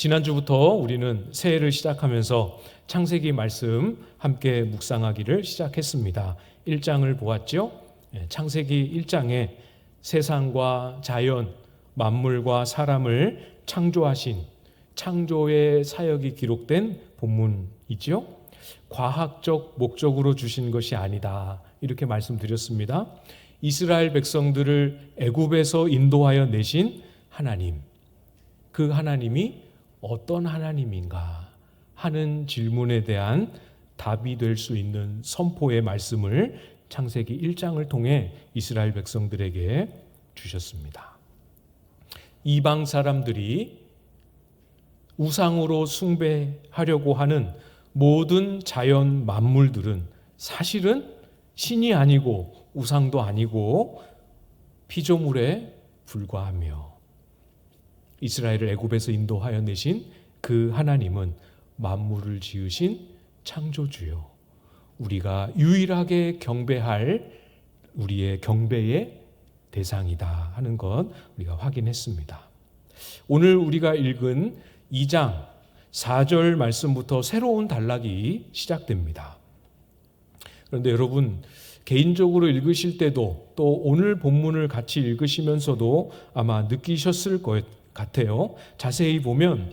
지난주부터 우리는 새해를 시작하면서 창세기 말씀 함께 묵상하기를 시작했습니다. 1장을 보았죠? 예, 창세기 1장에 세상과 자연, 만물과 사람을 창조하신 창조의 사역이 기록된 본문이죠. 과학적 목적으로 주신 것이 아니다. 이렇게 말씀드렸습니다. 이스라엘 백성들을 애굽에서 인도하여 내신 하나님. 그 하나님이 어떤 하나님인가 하는 질문에 대한 답이 될 수 있는 선포의 말씀을 창세기 1장을 통해 이스라엘 백성들에게 주셨습니다. 이방 사람들이 우상으로 숭배하려고 하는 모든 자연 만물들은 사실은 신이 아니고 우상도 아니고 피조물에 불과하며 이스라엘을 애굽에서 인도하여 내신 그 하나님은 만물을 지으신 창조주요. 우리가 유일하게 경배할 우리의 경배의 대상이다 하는 것 우리가 확인했습니다. 오늘 우리가 읽은 2장 4절 말씀부터 새로운 단락이 시작됩니다. 그런데 여러분 개인적으로 읽으실 때도 또 오늘 본문을 같이 읽으시면서도 아마 느끼셨을 것 같아요. 자세히 보면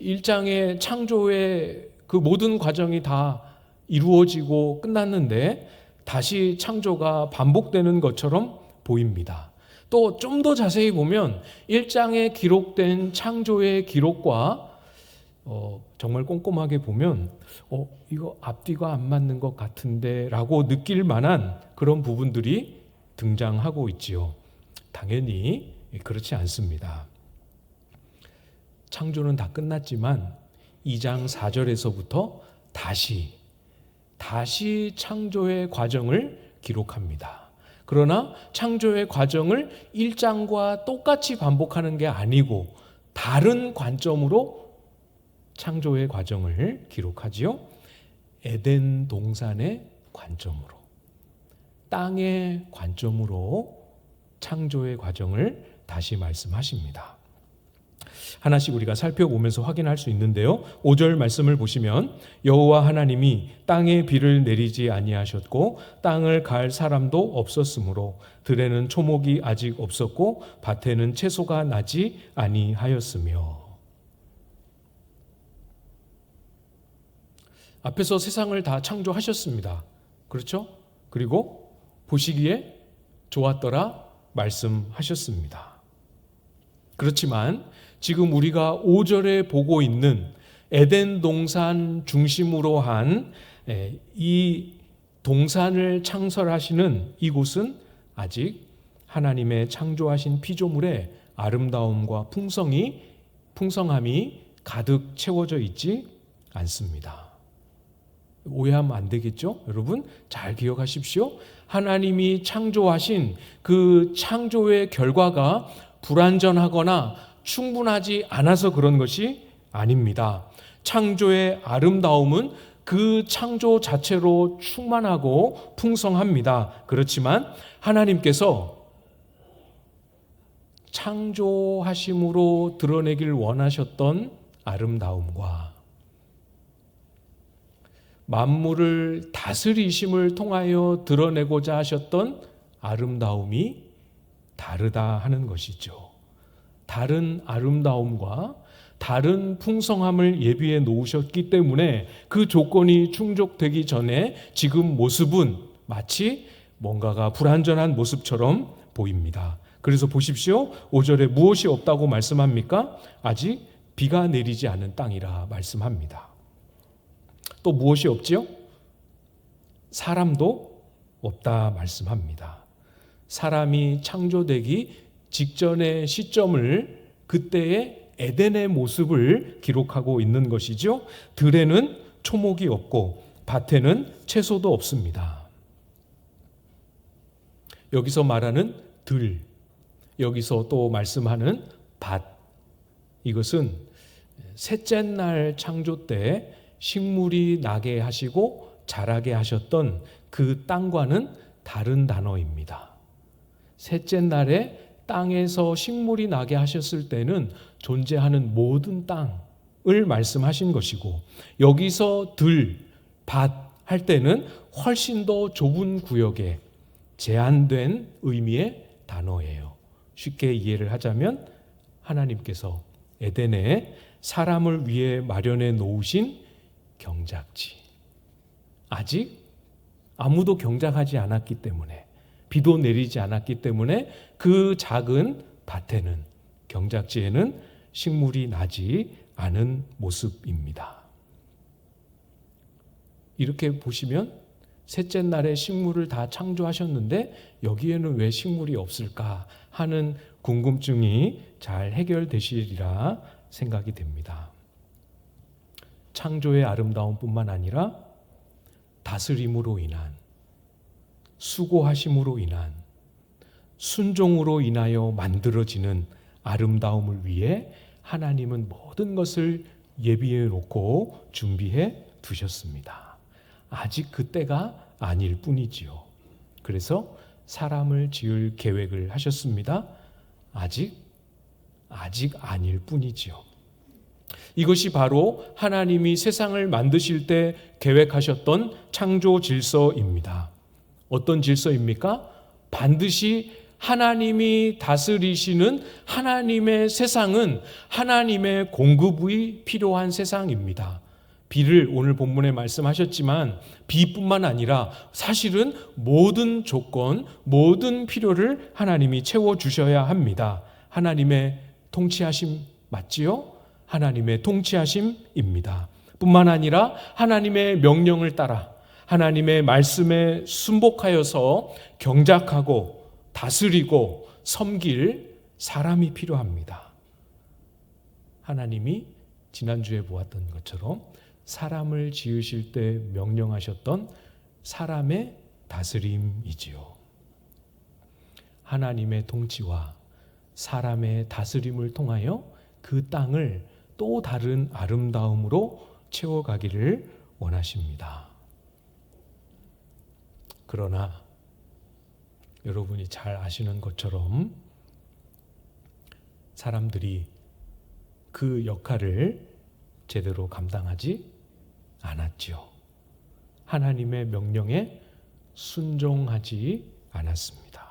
1장의 창조의 그 모든 과정이 다 이루어지고 끝났는데 다시 창조가 반복되는 것처럼 보입니다. 또 좀 더 자세히 보면 1장에 기록된 창조의 기록과 어, 정말 꼼꼼하게 보면 어, 이거 앞뒤가 안 맞는 것 같은데 라고 느낄 만한 그런 부분들이 등장하고 있지요. 당연히 그렇지 않습니다. 창조는 다 끝났지만 2장 4절에서부터 다시 다시 창조의 과정을 기록합니다. 그러나 창조의 과정을 1장과 똑같이 반복하는 게 아니고 다른 관점으로 창조의 과정을 기록하지요. 에덴 동산의 관점으로 땅의 관점으로 창조의 과정을 다시 말씀하십니다. 하나씩 우리가 살펴보면서 확인할 수 있는데요. 5절 말씀을 보시면 여호와 하나님이 땅에 비를 내리지 아니하셨고 땅을 갈 사람도 없었으므로 들에는 초목이 아직 없었고 밭에는 채소가 나지 아니하였으며 앞에서 세상을 다 창조하셨습니다. 그렇죠? 그리고 보시기에 좋았더라 말씀하셨습니다. 그렇지만 지금 우리가 5절에 보고 있는 에덴 동산 중심으로 한 이 동산을 창설하시는 이곳은 아직 하나님의 창조하신 피조물의 아름다움과 풍성이 풍성함이 가득 채워져 있지 않습니다. 오해하면 안 되겠죠? 여러분 잘 기억하십시오. 하나님이 창조하신 그 창조의 결과가 불완전하거나 충분하지 않아서 그런 것이 아닙니다. 창조의 아름다움은 그 창조 자체로 충만하고 풍성합니다. 그렇지만 하나님께서 창조하심으로 드러내길 원하셨던 아름다움과 만물을 다스리심을 통하여 드러내고자 하셨던 아름다움이 다르다 하는 것이죠. 다른 아름다움과 다른 풍성함을 예비해 놓으셨기 때문에 그 조건이 충족되기 전에 지금 모습은 마치 뭔가가 불완전한 모습처럼 보입니다. 그래서 보십시오. 5절에 무엇이 없다고 말씀합니까? 아직 비가 내리지 않은 땅이라 말씀합니다. 또 무엇이 없지요? 사람도 없다 말씀합니다. 사람이 창조되기 직전의 시점을 그때의 에덴의 모습을 기록하고 있는 것이죠. 들에는 초목이 없고 밭에는 채소도 없습니다. 여기서 말하는 들, 여기서 또 말씀하는 밭, 이것은 셋째 날 창조 때 식물이 나게 하시고 자라게 하셨던 그 땅과는 다른 단어입니다. 셋째 날에 땅에서 식물이 나게 하셨을 때는 존재하는 모든 땅, 말씀하신 것이고 여기서 들, 밭 할 때는 훨씬 더 좁은 구역에 제한된 의미의 단어예요. 쉽게 이해를 하자면 하나님께서 에덴에 사람을 위해 마련해 놓으신 경작지. 아직 아무도 경작하지 않았기 때문에 비도 내리지 않았기 때문에 그 작은 밭에는 경작지에는 식물이 나지 않은 모습입니다. 이렇게 보시면 셋째 날에 식물을 다 창조하셨는데 여기에는 왜 식물이 없을까 하는 궁금증이 잘 해결되시리라 생각이 됩니다. 창조의 아름다움뿐만 아니라 다스림으로 인한 수고하심으로 인한 순종으로 인하여 만들어지는 아름다움을 위해 하나님은 모든 것을 예비해 놓고 준비해 두셨습니다. 아직 그때가 아닐 뿐이지요. 그래서 사람을 지을 계획을 하셨습니다. 아직 아직 아닐 뿐이지요. 이것이 바로 하나님이 세상을 만드실 때 계획하셨던 창조 질서입니다. 어떤 질서입니까? 반드시 하나님이 다스리시는 하나님의 세상은 하나님의 공급이 필요한 세상입니다. 비를 오늘 본문에 말씀하셨지만 비뿐만 아니라 사실은 모든 조건, 모든 필요를 하나님이 채워 주셔야 합니다. 하나님의 통치하심 맞지요? 하나님의 통치하심입니다. 뿐만 아니라 하나님의 명령을 따라 하나님의 말씀에 순복하여서 경작하고 다스리고 섬길 사람이 필요합니다. 하나님이 지난주에 보았던 것처럼 사람을 지으실 때 명령하셨던 사람의 다스림이지요. 하나님의 통치와 사람의 다스림을 통하여 그 땅을 또 다른 아름다움으로 채워가기를 원하십니다. 그러나 여러분이 잘 아시는 것처럼 사람들이 그 역할을 제대로 감당하지 않았지요. 하나님의 명령에 순종하지 않았습니다.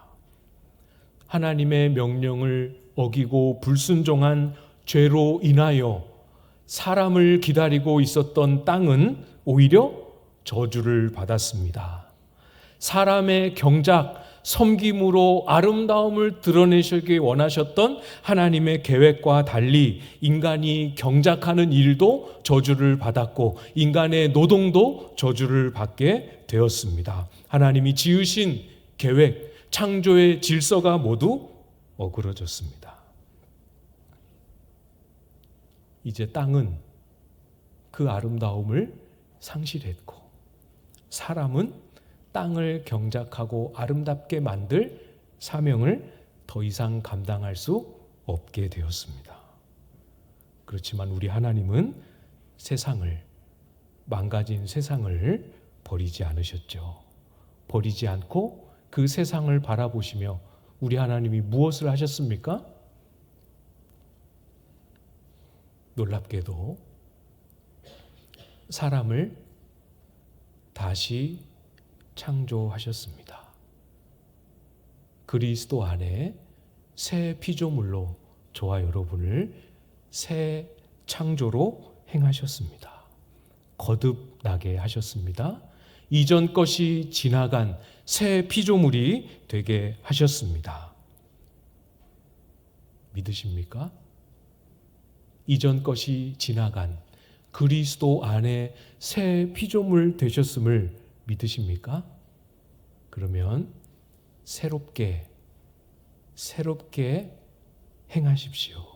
하나님의 명령을 어기고 불순종한 죄로 인하여 사람을 기다리고 있었던 땅은 오히려 저주를 받았습니다. 사람의 경작, 섬김으로 아름다움을 드러내시기 원하셨던 하나님의 계획과 달리 인간이 경작하는 일도 저주를 받았고 인간의 노동도 저주를 받게 되었습니다. 하나님이 지으신 계획, 창조의 질서가 모두 어그러졌습니다. 이제 땅은 그 아름다움을 상실했고 사람은 땅을 경작하고 아름답게 만들 사명을 더 이상 감당할 수 없게 되었습니다. 그렇지만 우리 하나님은 세상을 망가진 세상을 버리지 않으셨죠. 버리지 않고 그 세상을 바라보시며 우리 하나님이 무엇을 하셨습니까? 놀랍게도 사람을 다시 창조하셨습니다. 그리스도 안에 새 피조물로 저와 여러분을 새 창조로 행하셨습니다. 거듭나게 하셨습니다. 이전 것이 지나간 새 피조물이 되게 하셨습니다. 믿으십니까? 이전 것이 지나간 그리스도 안에 새 피조물 되셨음을 믿으십니까? 그러면 새롭게, 새롭게 행하십시오.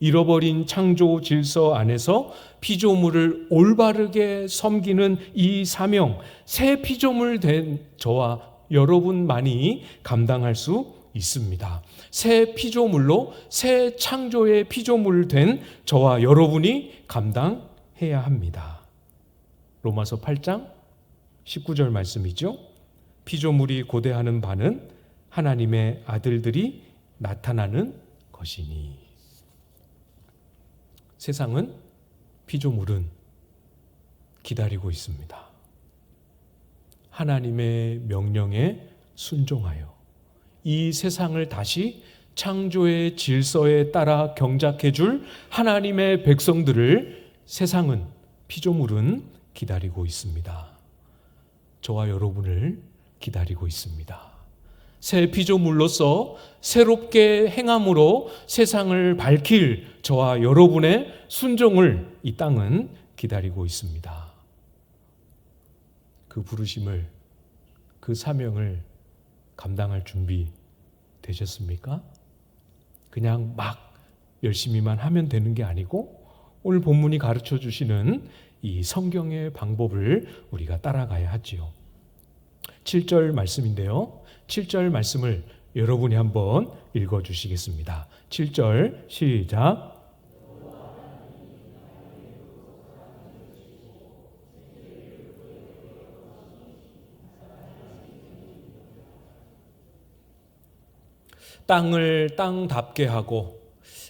잃어버린 창조 질서 안에서 피조물을 올바르게 섬기는 이 사명, 새 피조물 된 저와 여러분만이 감당할 수 있습니다. 새 피조물로 새 창조의 피조물 된 저와 여러분이 감당해야 합니다. 로마서 8장 19절 말씀이죠. 피조물이 고대하는 바는 하나님의 아들들이 나타나는 것이니. 세상은 피조물은 기다리고 있습니다. 하나님의 명령에 순종하여 이 세상을 다시 창조의 질서에 따라 경작해 줄 하나님의 백성들을 세상은 피조물은 기다리고 있습니다. 저와 여러분을 기다리고 있습니다. 새 피조물로서 새롭게 행함으로 세상을 밝힐 저와 여러분의 순종을 이 땅은 기다리고 있습니다. 그 부르심을, 그 사명을 감당할 준비 되셨습니까? 그냥 막 열심히만 하면 되는 게 아니고 오늘 본문이 가르쳐 주시는 이 성경의 방법을 우리가 따라가야 하지요. 7절 말씀인데요. 7절 말씀을 여러분이 한번 읽어 주시겠습니다. 7절 시작. 땅을 땅답게 하고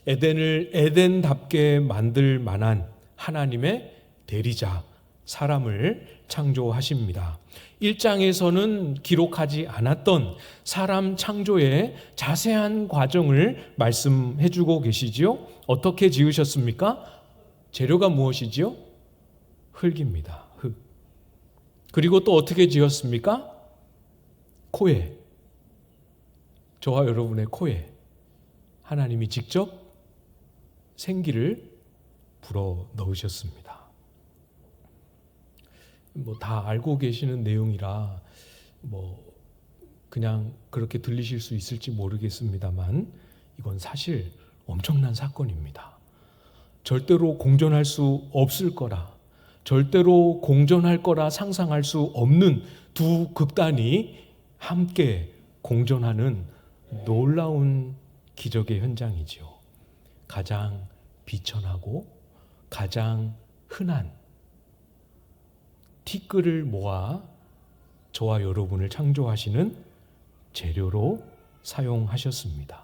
에덴을 에덴답게 만들 만한 하나님의 대리자 사람을 창조하십니다. 1장에서는 기록하지 않았던 사람 창조의 자세한 과정을 말씀해 주고 계시지요. 어떻게 지으셨습니까? 재료가 무엇이지요? 흙입니다. 흙. 그리고 또 어떻게 지었습니까? 코에. 저와 여러분의 코에 하나님이 직접 생기를 불어 넣으셨습니다. 뭐 다 알고 계시는 내용이라 뭐 그냥 그렇게 들리실 수 있을지 모르겠습니다만 이건 사실 엄청난 사건입니다. 절대로 공존할 수 없을 거라, 절대로 공존할 거라 상상할 수 없는 두 극단이 함께 공존하는 놀라운 기적의 현장이지요. 가장 비천하고 가장 흔한 티끌을 모아 저와 여러분을 창조하시는 재료로 사용하셨습니다.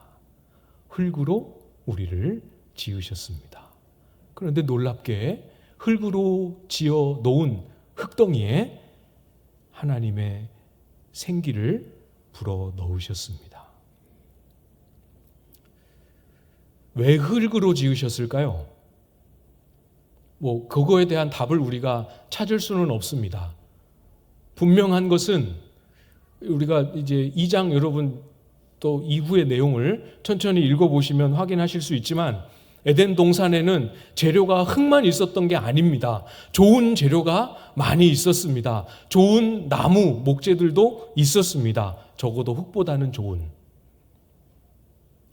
흙으로 우리를 지으셨습니다. 그런데 놀랍게 흙으로 지어 놓은 흙덩이에 하나님의 생기를 불어 넣으셨습니다. 왜 흙으로 지으셨을까요? 뭐 그거에 대한 답을 우리가 찾을 수는 없습니다. 분명한 것은 우리가 이제 2장 여러분 또 이후의 내용을 천천히 읽어 보시면 확인하실 수 있지만 에덴 동산에는 재료가 흙만 있었던 게 아닙니다. 좋은 재료가 많이 있었습니다. 좋은 나무, 목재들도 있었습니다. 적어도 흙보다는 좋은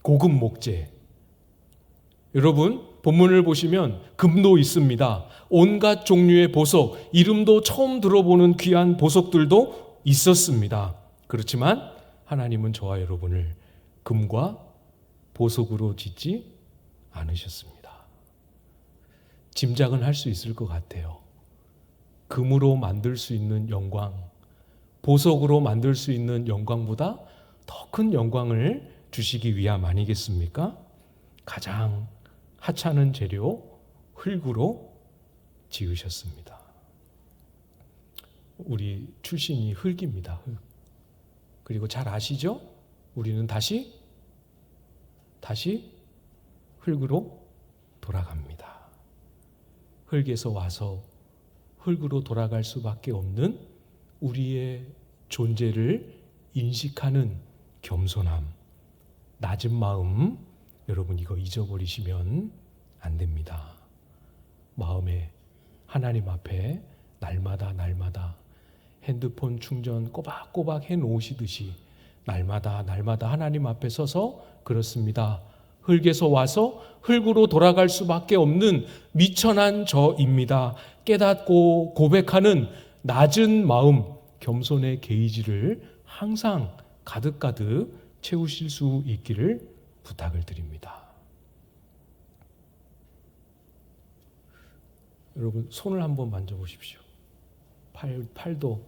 고급 목재. 여러분, 본문을 보시면 금도 있습니다. 온갖 종류의 보석, 이름도 처음 들어보는 귀한 보석들도 있었습니다. 그렇지만 하나님은 저와 여러분을 금과 보석으로 짓지 않으셨습니다. 짐작은 할 수 있을 것 같아요. 금으로 만들 수 있는 영광, 보석으로 만들 수 있는 영광보다 더 큰 영광을 주시기 위함 아니겠습니까? 가장 하찮은 재료 흙으로 지으셨습니다. 우리 출신이 흙입니다. 흙. 그리고 잘 아시죠? 우리는 다시 다시 흙으로 돌아갑니다. 흙에서 와서 흙으로 돌아갈 수밖에 없는 우리의 존재를 인식하는 겸손함, 낮은 마음, 여러분 이거 잊어버리시면 안 됩니다. 마음에 하나님 앞에 날마다 날마다 핸드폰 충전 꼬박꼬박 해 놓으시듯이 날마다 날마다 하나님 앞에 서서 그렇습니다. 흙에서 와서 흙으로 돌아갈 수밖에 없는 미천한 저입니다. 깨닫고 고백하는 낮은 마음, 겸손의 게이지를 항상 가득가득 채우실 수 있기를 부탁을 드립니다. 여러분 손을 한번 만져보십시오. 팔 팔도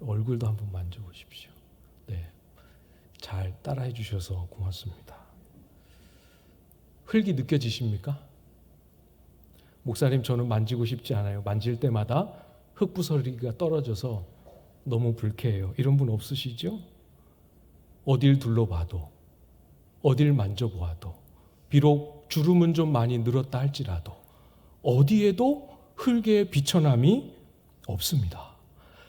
얼굴도 한번 만져보십시오. 네, 잘 따라해 주셔서 고맙습니다. 흙이 느껴지십니까? 목사님 저는 만지고 싶지 않아요. 만질 때마다 흙부서리가 떨어져서 너무 불쾌해요. 이런 분 없으시죠? 어딜 둘러봐도 어딜 만져보아도 비록 주름은 좀 많이 늘었다 할지라도 어디에도 흙의 비천함이 없습니다.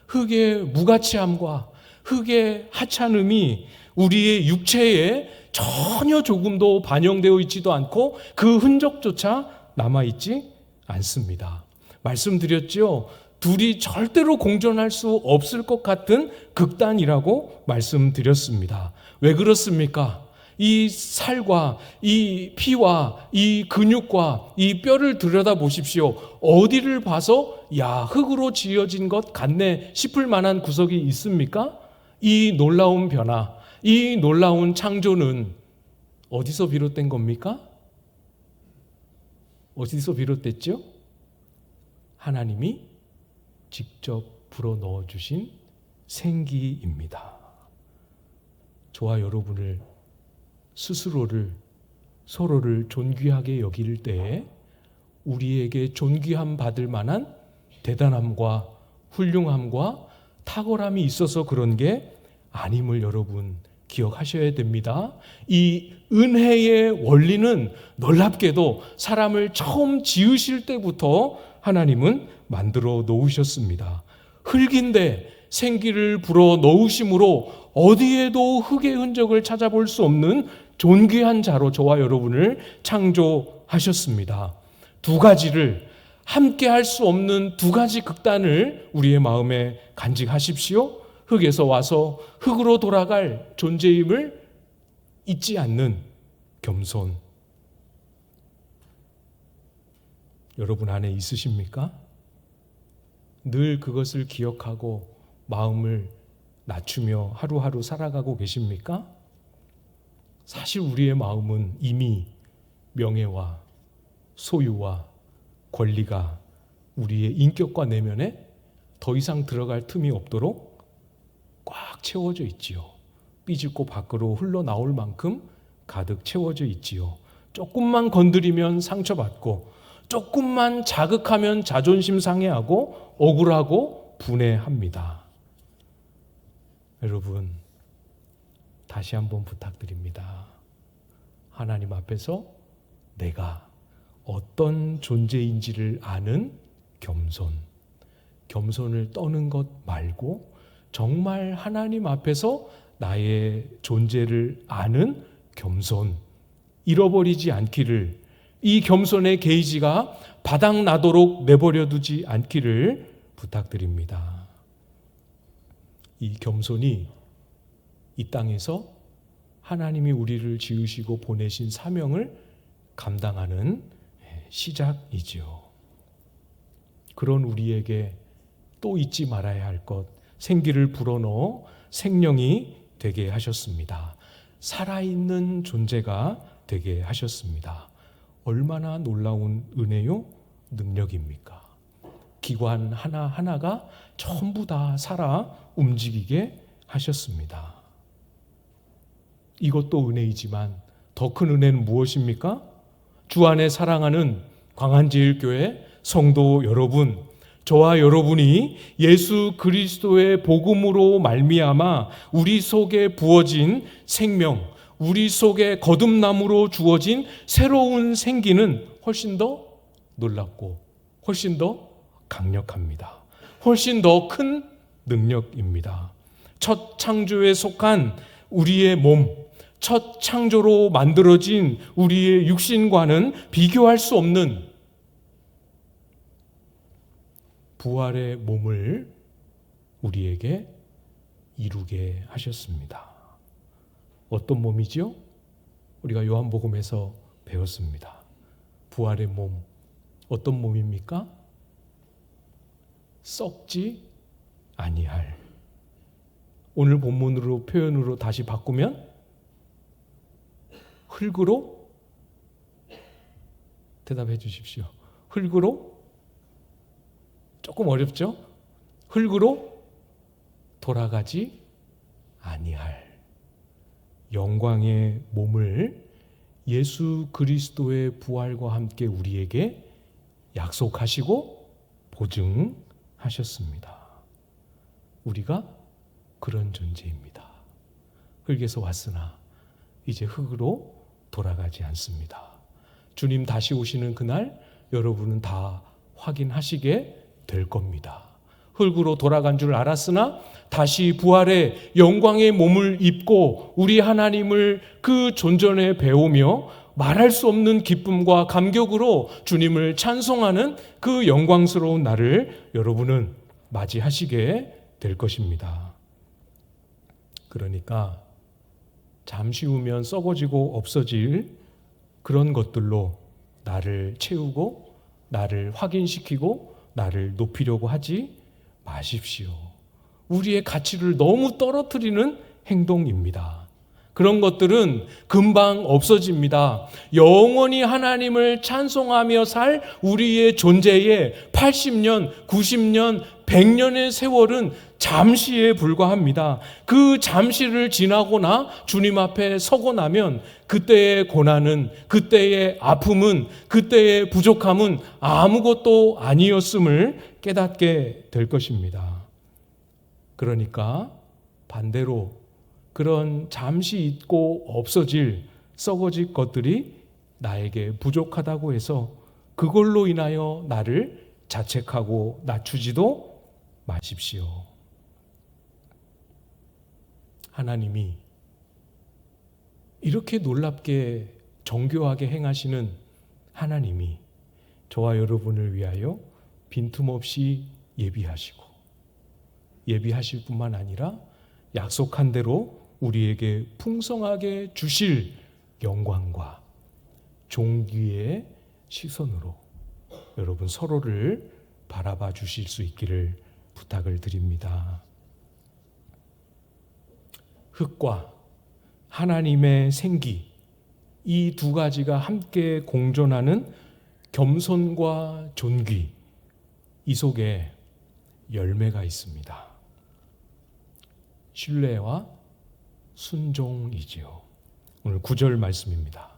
흙의 무가치함과 흙의 하찮음이 우리의 육체에 전혀 조금도 반영되어 있지도 않고 그 흔적조차 남아있지 않습니다. 말씀드렸죠. 둘이 절대로 공존할 수 없을 것 같은 극단이라고 말씀드렸습니다. 왜 그렇습니까? 이 살과 이 피와 이 근육과 이 뼈를 들여다 보십시오. 어디를 봐서 야, 흙으로 지어진 것 같네 싶을 만한 구석이 있습니까? 이 놀라운 변화, 이 놀라운 창조는 어디서 비롯된 겁니까? 어디서 비롯됐죠? 하나님이 직접 불어 넣어 주신 생기입니다. 저와 여러분을 스스로를 서로를 존귀하게 여길 때에 우리에게 존귀함 받을 만한 대단함과 훌륭함과 탁월함이 있어서 그런 게 아님을 여러분 기억하셔야 됩니다. 이 은혜의 원리는 놀랍게도 사람을 처음 지으실 때부터 하나님은 만들어 놓으셨습니다. 흙인데 생기를 불어 넣으심으로 어디에도 흙의 흔적을 찾아볼 수 없는 존귀한 자로 저와 여러분을 창조하셨습니다. 두 가지를 함께 할 수 없는 두 가지 극단을 우리의 마음에 간직하십시오. 흙에서 와서 흙으로 돌아갈 존재임을 잊지 않는 겸손. 여러분 안에 있으십니까? 늘 그것을 기억하고 마음을 낮추며 하루하루 살아가고 계십니까? 사실 우리의 마음은 이미 명예와 소유와 권리가 우리의 인격과 내면에 더 이상 들어갈 틈이 없도록 꽉 채워져 있지요. 삐집고 밖으로 흘러나올 만큼 가득 채워져 있지요. 조금만 건드리면 상처받고 조금만 자극하면 자존심 상해하고 억울하고 분해합니다. 여러분, 다시 한번 부탁드립니다. 하나님 앞에서 내가 어떤 존재인지를 아는 겸손. 겸손을 떠는 것 말고 정말 하나님 앞에서 나의 존재를 아는 겸손. 잃어버리지 않기를 이 겸손의 게이지가 바닥 나도록 내버려 두지 않기를 부탁드립니다. 이 겸손이 이 땅에서 하나님이 우리를 지으시고 보내신 사명을 감당하는 시작이지요. 그런 우리에게 또 잊지 말아야 할 것, 생기를 불어넣어 생명이 되게 하셨습니다. 살아있는 존재가 되게 하셨습니다. 얼마나 놀라운 은혜요? 능력입니까? 기관 하나하나가 전부 다 살아 움직이게 하셨습니다. 이것도 은혜이지만 더 큰 은혜는 무엇입니까? 주 안에 사랑하는 광안제일교회 성도 여러분, 저와 여러분이 예수 그리스도의 복음으로 말미암아 우리 속에 부어진 생명, 우리 속에 거듭남으로 주어진 새로운 생기는 훨씬 더 놀랍고 훨씬 더 강력합니다. 훨씬 더 큰 능력입니다. 첫 창조에 속한 우리의 몸, 첫 창조로 만들어진 우리의 육신과는 비교할 수 없는 부활의 몸을 우리에게 이루게 하셨습니다. 어떤 몸이지요? 우리가 요한복음에서 배웠습니다. 부활의 몸. 어떤 몸입니까? 썩지 아니할. 오늘 본문으로 표현으로 다시 바꾸면 흙으로 대답해 주십시오. 흙으로 조금 어렵죠? 흙으로 돌아가지 아니할 영광의 몸을 예수 그리스도의 부활과 함께 우리에게 약속하시고 보증하셨습니다. 우리가 그런 존재입니다. 흙에서 왔으나 이제 흙으로 돌아가지 않습니다. 주님 다시 오시는 그날 여러분은 다 확인하시게 될 겁니다. 흙으로 돌아간 줄 알았으나 다시 부활의 영광의 몸을 입고 우리 하나님을 그 존전에 배우며 말할 수 없는 기쁨과 감격으로 주님을 찬송하는 그 영광스러운 날을 여러분은 맞이하시게 될 것입니다. 그러니까 잠시 후면 썩어지고 없어질 그런 것들로 나를 채우고 나를 확인시키고 나를 높이려고 하지 마십시오. 우리의 가치를 너무 떨어뜨리는 행동입니다. 그런 것들은 금방 없어집니다. 영원히 하나님을 찬송하며 살 우리의 존재에 80년, 90년, 100년의 세월은 잠시에 불과합니다. 그 잠시를 지나거나 주님 앞에 서고 나면 그때의 고난은, 그때의 아픔은, 그때의 부족함은 아무것도 아니었음을 깨닫게 될 것입니다. 그러니까 반대로 그런 잠시 있고 없어질 썩어질 것들이 나에게 부족하다고 해서 그걸로 인하여 나를 자책하고 낮추지도 마십시오. 하나님이 이렇게 놀랍게 정교하게 행하시는 하나님이 저와 여러분을 위하여 빈틈없이 예비하시고 예비하실 뿐만 아니라 약속한 대로 우리에게 풍성하게 주실 영광과 종기의 시선으로 여러분 서로를 바라봐 주실 수 있기를 부탁을 드립니다. 흙과 하나님의 생기 이 두 가지가 함께 공존하는 겸손과 존귀 이 속에 열매가 있습니다. 신뢰와 순종이지요. 오늘 9절 말씀입니다.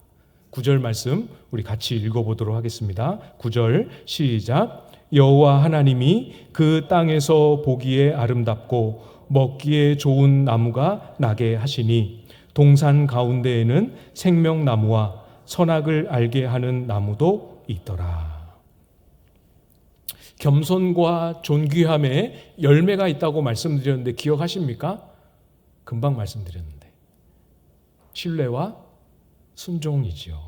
9절 말씀 우리 같이 읽어보도록 하겠습니다. 9절 시작. 여호와 하나님이 그 땅에서 보기에 아름답고 먹기에 좋은 나무가 나게 하시니 동산 가운데에는 생명나무와 선악을 알게 하는 나무도 있더라. 겸손과 존귀함에 열매가 있다고 말씀드렸는데 기억하십니까? 금방 말씀드렸는데. 신뢰와 순종이지요.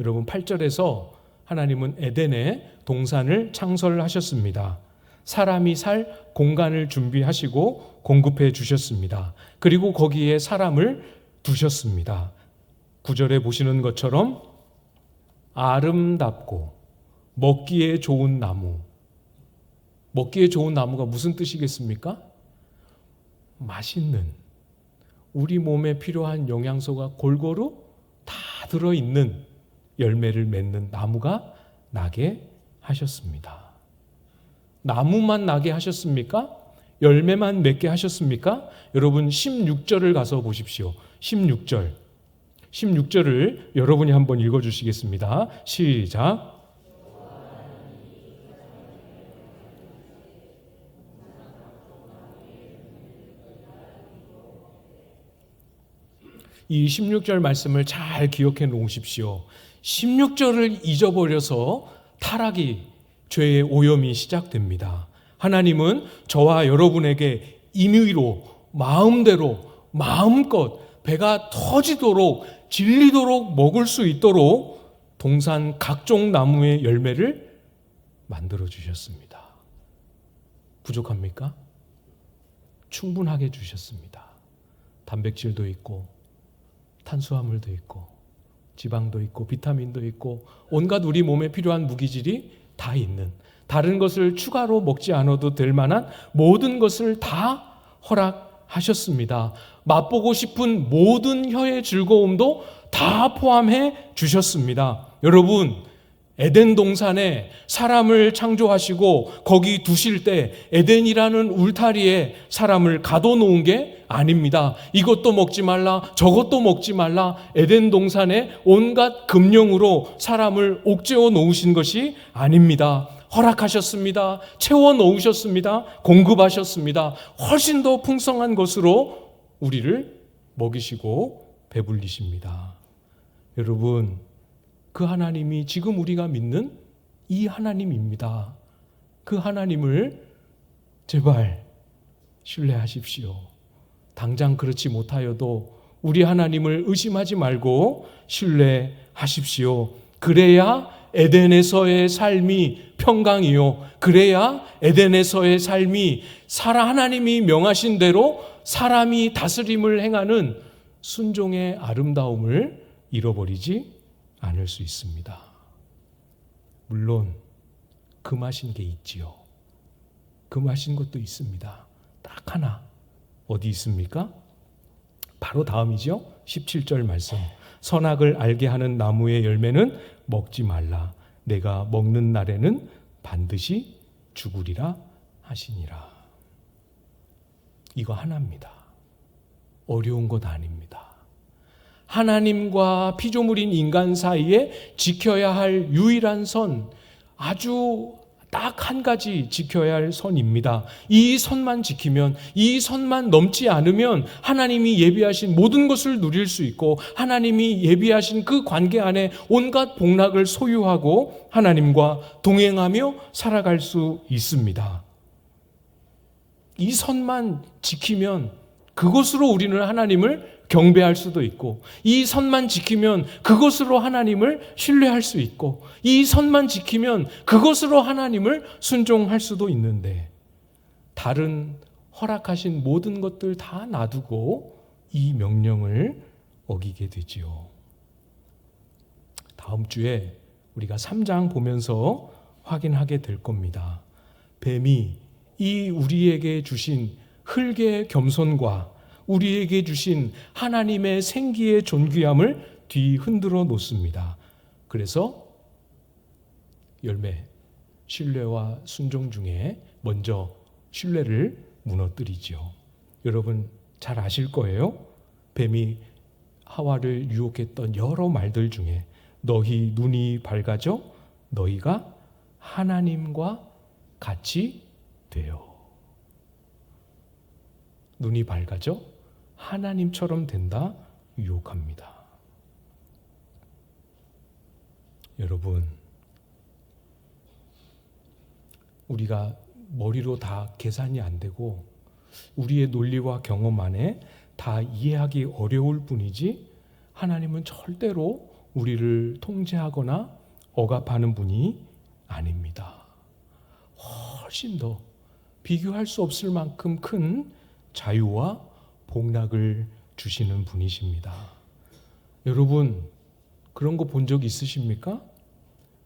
여러분 8절에서 하나님은 에덴에 동산을 창설하셨습니다. 사람이 살 공간을 준비하시고 공급해 주셨습니다. 그리고 거기에 사람을 두셨습니다. 구절에 보시는 것처럼 아름답고 먹기에 좋은 나무. 먹기에 좋은 나무가 무슨 뜻이겠습니까? 맛있는 우리 몸에 필요한 영양소가 골고루 다 들어 있는 열매를 맺는 나무가 나게 하셨습니다. 나무만 나게 하셨습니까? 열매만 맺게 하셨습니까? 여러분 16절을 가서 보십시오. 16절. 16절을 여러분이 한번 읽어 주시겠습니다. 시작. 이 16절 말씀을 잘 기억해 놓으십시오. 16절을 잊어버려서 타락이 죄의 오염이 시작됩니다. 하나님은 저와 여러분에게 임의로 마음대로 마음껏 배가 터지도록 질리도록 먹을 수 있도록 동산 각종 나무의 열매를 만들어 주셨습니다. 부족합니까? 충분하게 주셨습니다. 단백질도 있고 탄수화물도 있고 지방도 있고 비타민도 있고 온갖 우리 몸에 필요한 무기질이 다 있는 다른 것을 추가로 먹지 않아도 될 만한 모든 것을 다 허락하셨습니다. 맛보고 싶은 모든 혀의 즐거움도 다 포함해 주셨습니다. 여러분, 에덴 동산에 사람을 창조하시고 거기 두실 때 에덴이라는 울타리에 사람을 가둬놓은 게 아닙니다. 이것도 먹지 말라, 저것도 먹지 말라. 에덴 동산에 온갖 금령으로 사람을 옥죄어 놓으신 것이 아닙니다. 허락하셨습니다. 채워 놓으셨습니다. 공급하셨습니다. 훨씬 더 풍성한 것으로 우리를 먹이시고 배불리십니다. 여러분, 그 하나님이 지금 우리가 믿는 이 하나님입니다. 그 하나님을 제발 신뢰하십시오. 당장 그렇지 못하여도 우리 하나님을 의심하지 말고 신뢰하십시오. 그래야 에덴에서의 삶이 평강이요. 그래야 에덴에서의 삶이 사라 하나님이 명하신 대로 사람이 다스림을 행하는 순종의 아름다움을 잃어버리지 않을 수 있습니다. 물론 금하신 게 있지요. 금하신 것도 있습니다. 딱 하나 어디 있습니까? 바로 다음이죠. 17절 말씀. 선악을 알게 하는 나무의 열매는 먹지 말라. 내가 먹는 날에는 반드시 죽으리라 하시니라. 이거 하나입니다. 어려운 것 아닙니다. 하나님과 피조물인 인간 사이에 지켜야 할 유일한 선, 아주 딱 한 가지 지켜야 할 선입니다. 이 선만 지키면, 이 선만 넘지 않으면 하나님이 예비하신 모든 것을 누릴 수 있고, 하나님이 예비하신 그 관계 안에 온갖 복락을 소유하고 하나님과 동행하며 살아갈 수 있습니다. 이 선만 지키면 그것으로 우리는 하나님을 경배할 수도 있고 이 선만 지키면 그것으로 하나님을 신뢰할 수 있고 이 선만 지키면 그것으로 하나님을 순종할 수도 있는데 다른 허락하신 모든 것들 다 놔두고 이 명령을 어기게 되지요. 다음 주에 우리가 3장 보면서 확인하게 될 겁니다. 뱀이 이 우리에게 주신 흙의 겸손과 우리에게 주신 하나님의 생기의 존귀함을 뒤 흔들어 놓습니다. 그래서 열매, 신뢰와 순종 중에 먼저 신뢰를 무너뜨리죠. 여러분 잘 아실 거예요. 뱀이 하와를 유혹했던 여러 말들 중에 너희 눈이 밝아져 너희가 하나님과 같이 돼요. 눈이 밝아져 하나님처럼 된다 유혹합니다. 여러분, 우리가 머리로 다 계산이 안 되고 우리의 논리와 경험 안에 다 이해하기 어려울 뿐이지 하나님은 절대로 우리를 통제하거나 억압하는 분이 아닙니다. 훨씬 더 비교할 수 없을 만큼 큰 자유와 복락을 주시는 분이십니다. 여러분, 그런 거 본 적 있으십니까?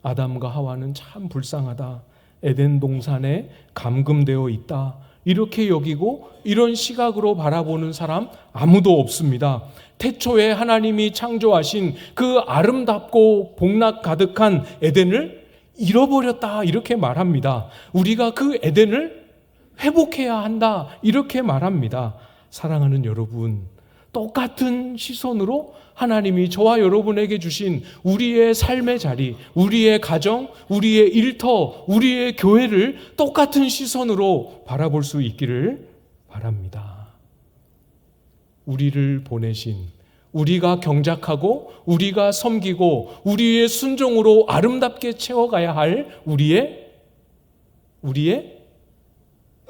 아담과 하와는 참 불쌍하다. 에덴 동산에 감금되어 있다. 이렇게 여기고 이런 시각으로 바라보는 사람 아무도 없습니다. 태초에 하나님이 창조하신 그 아름답고 복락 가득한 에덴을 잃어버렸다. 이렇게 말합니다. 우리가 그 에덴을 회복해야 한다. 이렇게 말합니다. 사랑하는 여러분, 똑같은 시선으로 하나님이 저와 여러분에게 주신 우리의 삶의 자리, 우리의 가정, 우리의 일터, 우리의 교회를 똑같은 시선으로 바라볼 수 있기를 바랍니다. 우리를 보내신 우리가 경작하고 우리가 섬기고 우리의 순종으로 아름답게 채워가야 할 우리의 우리의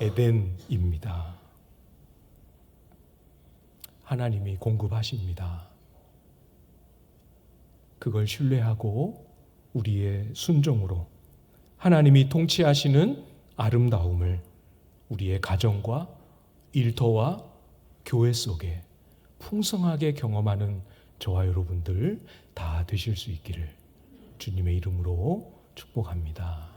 에덴입니다. 하나님이 공급하십니다. 그걸 신뢰하고 우리의 순종으로 하나님이 통치하시는 아름다움을 우리의 가정과 일터와 교회 속에 풍성하게 경험하는 저와 여러분들 다 되실 수 있기를 주님의 이름으로 축복합니다.